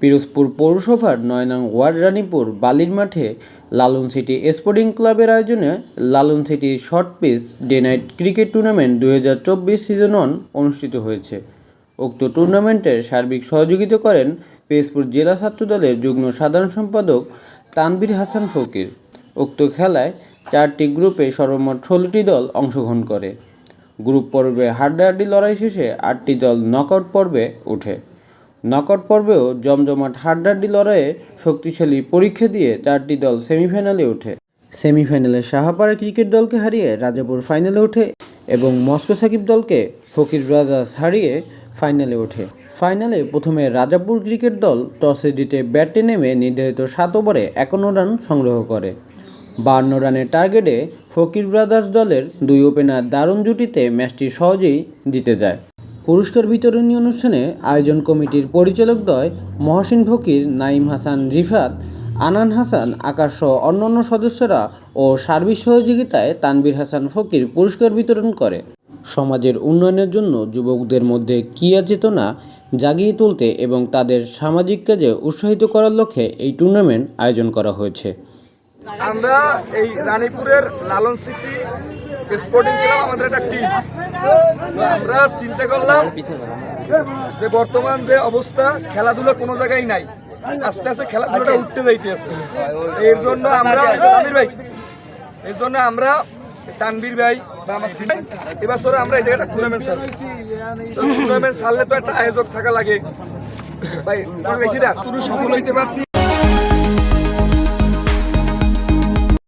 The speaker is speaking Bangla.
পিরোজপুর পৌরসভার নয় নং ওয়ার্ড রানীপুর বালির মাঠে লালন সিটি স্পোর্টিং ক্লাবের আয়োজনে Lalon city short pitch day night cricket tournament দুই হাজার চব্বিশ সিজন ওয়ান অনুষ্ঠিত হয়েছে। উক্ত টুর্নামেন্টের সার্বিক সহযোগিতা করেন পিরোজপুর জেলা ছাত্র দলের যুগ্ম সাধারণ সম্পাদক তানভীর হাসান ফকির। উক্ত খেলায় চারটি গ্রুপে সর্বমোট ষোলোটি দল অংশগ্রহণ করে। গ্রুপ পর্বে হাড্ডাহাড্ডি লড়াই শেষে আটটি দল নকআউট পর্বে ওঠে। নকআউট পর্বেও জমজমাট হাড্ডাহাড্ডি লড়াইয়ে শক্তিশালী পরীক্ষা দিয়ে চারটি দল সেমিফাইনালে ওঠে। সেমিফাইনালে শাহাপাড়া ক্রিকেট দলকে হারিয়ে রাজাপুর ফাইনালে ওঠে এবং মস্কো সাকিব দলকে ফকির ব্রাদার্স হারিয়ে ফাইনালে ওঠে। ফাইনালে প্রথমে রাজাপুর ক্রিকেট দল টসে জিতে ব্যাটে নেমে নির্ধারিত সাত ওভারে একান্ন রান সংগ্রহ করে। বান্ন রানের টার্গেটে ফকির ব্রাদার্স দলের দুই ওপেনার দারুণ জুটিতে ম্যাচটি সহজেই জিতে যায়। পুরস্কার বিতরণী অনুষ্ঠানে আয়োজন কমিটির পরিচালক দ্বয় মহসিন ফকির নাইম হাসান রিফাত, আনান হাসান, আকাশ সহ অন্যান্য সদস্যরা ও সার্বিক সহযোগিতায় তানভীর হাসান ফকির পুরস্কার বিতরণ করে। সমাজের উন্নয়নের জন্য যুবকদের মধ্যে ক্রিয়া চেতনা জাগিয়ে তুলতে এবং তাদের সামাজিক কাজে উৎসাহিত করার লক্ষ্যে এই টুর্নামেন্ট আয়োজন করা হয়েছে। আমরা এই রানীপুরের লালন সিটি স্পোর্টিং ক্লাব আমাদের একটা টিম আমরা চিন্তা করলাম যে বর্তমান যে অবস্থা খেলাধুলা কোনো জায়গায় নাই। আস্তে আস্তে খেলাধুলাটা উঠতে যাইতে আছে এর জন্য আমরা আমির ভাই এর জন্য আমরা তানবীর ভাই বা আমার এবছর আমরা এই জায়গাটা টুর্নামেন্ট ছাড়ব। টুর্নামেন্ট ছাড়লে তো একটা আয়োজক থাকা লাগে। ভাই বেশি না তুমি সফল হইতে পারছি।